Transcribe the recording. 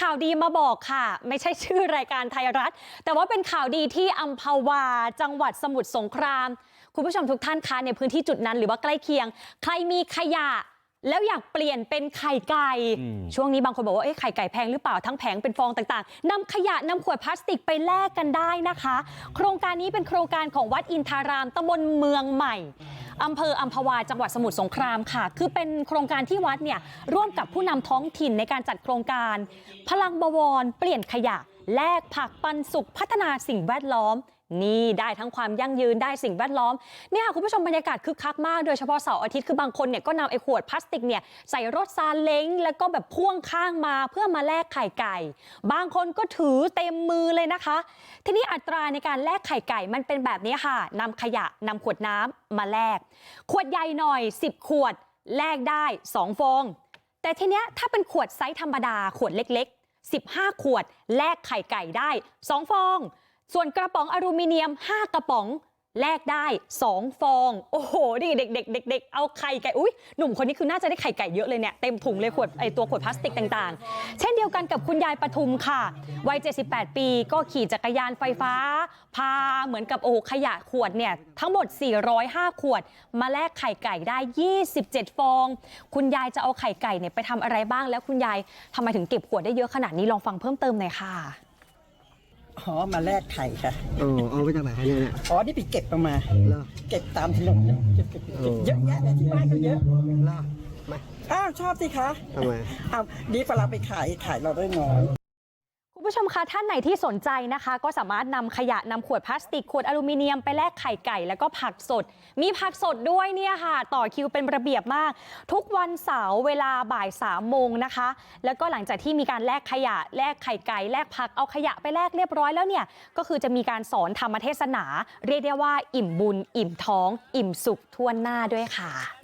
ข่าวดีมาบอกค่ะ ไม่ใช่ชื่อรายการไทยรัฐ แต่ว่าเป็นข่าวดีที่อัมพวา จังหวัดสมุทรสงคราม คุณผู้ชมทุกท่านคะในพื้นที่จุดนั้นหรือว่าใกล้เคียง ใครมีขยะแล้วอยากเปลี่ยนเป็นไข่ไก่อืมช่วงนี้บางคนบอกว่าเอ้ไข่ไก่แพงหรือเปล่าทั้งแผงเป็นฟองต่างๆนำขยะนำขวดพลาสติกไปแลกกันได้นะคะ โครงการนี้เป็นโครงการของวัดอินทารามตำบลเมืองใหม่ อำเภออัมพวาจังหวัดสมุทรสงครามค่ะ คือเป็นโครงการที่วัดเนี่ยร่วมกับผู้นำท้องถิ่นในการจัดโครงการ พลังบวรเปลี่ยนขยะแลกผักปันสุขพัฒนาสิ่งแวดล้อม นี่ได้ทั้งความยั่งยืนได้สิ่งแวดล้อมเนี่ยค่ะคุณผู้ชมบรรยากาศคึกคักมากโดยเฉพาะเสาร์อาทิตย์คือบางคนเนี่ยก็นำไอ้ขวดพลาสติกเนี่ยใส่รถซาเล้งแล้วก็แบบพ่วงข้างมาเพื่อมาแลกไข่ไก่ บางคนก็ถือเต็มมือเลยนะคะ ทีนี้อัตราในการแลกไข่ไก่มันเป็นแบบนี้ค่ะนำขยะนำขวดน้ำมาแลกขวดใหญ่หน่อย 10 ขวดแลกได้ 2 ฟอง แต่ทีเนี้ยถ้าเป็นขวดไซส์ธรรมดาขวดเล็ก ๆ 15 ขวดแลกไข่ไก่ได้ 2 ฟอง ส่วนกระป๋องอลูมิเนียม5กระป๋องแลกได้2ฟองโอ้โหนี่เด็กๆเด็กๆเอาไข่ไก่อุ้ยหนุ่มคนนี้คือน่าจะได้ไข่ไก่เยอะเลยเนี่ยเต็มถุงเลยขวดไอตัวขวดพลาสติกต่างๆเช่นเดียวกันกับคุณยายปทุมค่ะวัย78ปีก็ขี่จักรยานไฟฟ้าพาเหมือนกับโอ้โหขยะขวดเนี่ยทั้งหมด405ขวดมาแลกไข่ไก่ได้27ฟองคุณยายจะเอาไข่ไก่เนี่ยไปทำอะไรบ้างแล้วคุณยายทำไมถึงเก็บขวดได้เยอะขนาดนี้ลองฟังเพิ่มเติมหน่อยค่ะ อ๋อมาแลกไข่ค่ะโอ้เอามาจากไหนคะเนี่ยเนี่ยอ๋อ นี่ไปเก็บมา เหรอเก็บตามถนนเนี่ยเก็บเก็บเก็บเก็บเยอะแยะเลยที่บ้านก็เยอะ เหรอมาอ้าวชอบสิคะทำไม อ้าวนี่เวลาไปขายขายเราได้น้อยคุณ ผู้ชมคะท่านไหนที่สนใจนะคะ ก็สามารถนำขยะนำขวดพลาสติกขวดอลูมิเนียมไปแลกไข่ไก่ แล้วก็ผักสด มีผักสดด้วยเนี่ยค่ะ ต่อคิวเป็นระเบียบมาก ทุกวันเสาร์เวลาบ่ายสามโมงนะคะ แล้วก็หลังจากที่มีการแลกขยะแลกไข่ไก่แลกผักเอาขยะไปแลกเรียบร้อยแล้วเนี่ยก็คือจะมีการสอนธรรมเทศนา เรียกได้ว่า อิ่มบุญ อิ่มท้อง อิ่มสุขทั่วหน้าด้วยค่ะ